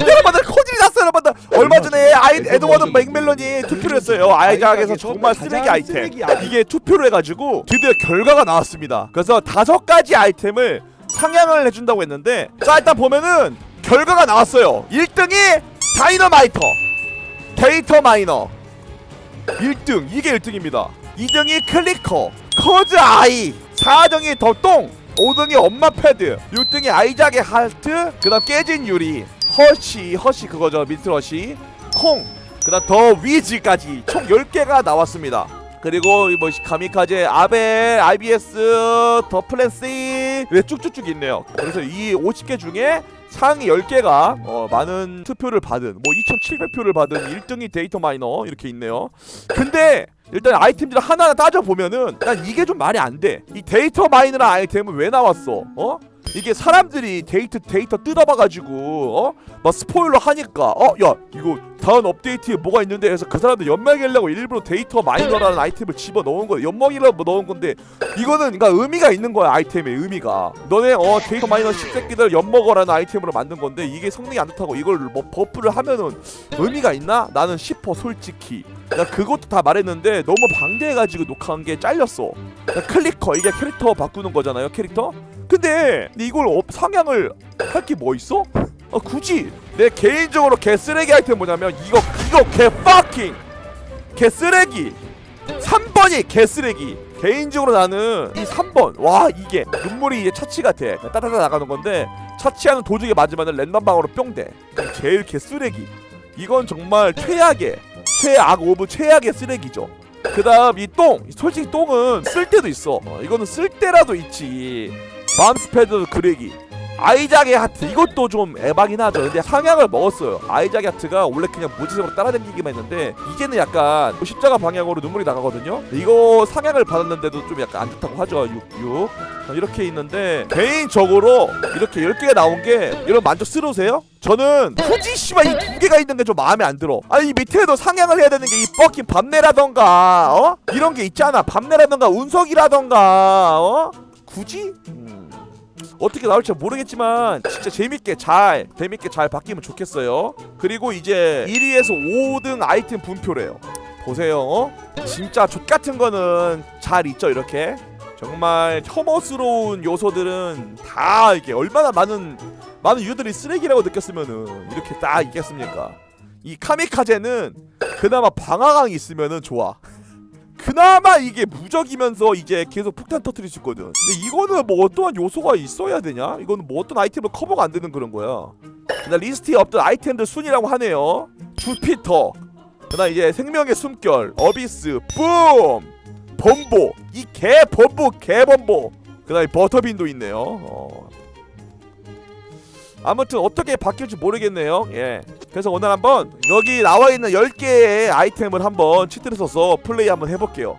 여러분들 코질이 났어요 여러분들 얼마 전에 아이 에드워드 맥멜런이 투표를 했어요. 아이작에서 정말 쓰레기 아이템. 이게 투표를 해가지고 드디어 결과가 나왔습니다. 그래서 다섯 가지 아이템을 상향을 해준다고 했는데 자 일단 보면은 결과가 나왔어요. 1등이 다이너마이터. 데이터 마이너. 1등 이게 1등입니다. 2등이 클리커. 커즈 아이. 4등이 더똥 5등이 엄마 패드 6등이 아이작의 하트 그 다음 깨진 유리 허쉬 허쉬 그거죠. 허쉬 콩그 다음 더 위즈까지 총 10개가 나왔습니다 그리고 이뭐 가미카제 아벨 IBS 더 플랜시 왜 쭉쭉쭉 있네요. 그래서 이 50개 중에 상위 10개가 어, 많은 투표를 받은 뭐 2700표를 받은 1등이 데이터 마이너 이렇게 있네요. 근데 일단 아이템들 하나하나 따져보면은 난 이게 좀 말이 안돼이 데이터 마이너라는 아이템은 왜 나왔어? 어? 이게 사람들이 데이터 데이터 뜯어봐가지고 어? 막 스포일러 하니까 어? 야 이거 다음 업데이트에 뭐가 있는데 해서 그 사람들 연막이려고 일부러 데이터 마이너라는 아이템을 집어넣은 거야 연막이라고 넣은 건데 이거는 그러니까 의미가 있는 거야 아이템의 의미가 너네 어 데이터 마이너 10새끼들 엿먹어라는 아이템으로 만든 건데 이게 성능이 안 좋다고 이걸 뭐 버프를 하면은 의미가 있나? 나는 싶어 솔직히 나 그것도 다 말했는데 너무 방대해가지고 녹화한 게 잘렸어 나 클리커 이게 캐릭터 바꾸는 거잖아요 캐릭터 근데 이걸 업, 상향을 할 게 뭐 있어? 아 굳이. 내 개인적으로 개 쓰레기 아이템 뭐냐면 이거 이거 개 fucking 개 쓰레기. 3번이 개 쓰레기. 개인적으로 나는 이 3번. 와 이게 눈물이 이제 차치 같아. 따다다 나가는 건데 차치하는 도중에 맞으면 랜덤 방으로 뿅돼. 제일 개 쓰레기. 이건 정말 최악의 최악 오브 최악의 쓰레기죠. 그 다음 이 똥 솔직히 똥은 쓸 때도 있어. 어, 이거는 쓸 때라도 있지 맘스패드 그레기. 아이작의 하트 이것도 좀 에바긴 하죠. 근데 상향을 먹었어요. 아이작의 하트가 원래 그냥 무지성으로 따라다니기만 했는데 이제는 약간 십자가 방향으로 눈물이 나가거든요. 이거 상향을 받았는데도 좀 약간 안 좋다고 하죠. 66 이렇게 있는데 개인적으로 이렇게 10개가 나온 게 여러분 만족스러우세요? 저는 굳이 씨발 이 두 개가 있는 게 좀 마음에 안 들어. 아니 이 밑에도 상향을 해야 되는 게 이 뻑긴 밤내라던가 어? 이런 게 있잖아. 밤내라던가 운석이라던가 어? 굳이? 음. 어떻게 나올지 모르겠지만 진짜 재밌게 잘 재밌게 잘 바뀌면 좋겠어요. 그리고 이제 1위에서 5등 아이템 분표래요. 보세요. 어? 진짜 족 같은 거는 잘 있죠 이렇게. 정말 혐오스러운 요소들은 다 이게 얼마나 많은 많은 유들이 쓰레기라고 느꼈으면은 이렇게 딱 있겠습니까? 이 카미카제는 그나마 방화강이 있으면은 좋아. 그나마 이게 무적이면서 이제 계속 폭탄 터트릴 수 있거든. 근데 이거는 뭐 어떠한 요소가 있어야 되냐? 이거는 뭐 어떤 아이템으로 커버가 안 되는 그런 거야. 그다음 리스트에 없던 아이템들 순이라고 하네요. 주피터. 그다음 이제 생명의 숨결, 어비스, 뿜, 범보. 이 개 범보, 개 범보. 그다음 버터빈도 있네요. 어. 아무튼 어떻게 바뀔지 모르겠네요. 예. 그래서 오늘 한번 여기 나와 있는 10개의 아이템을 한번 치트를 써서 플레이 한번 해볼게요.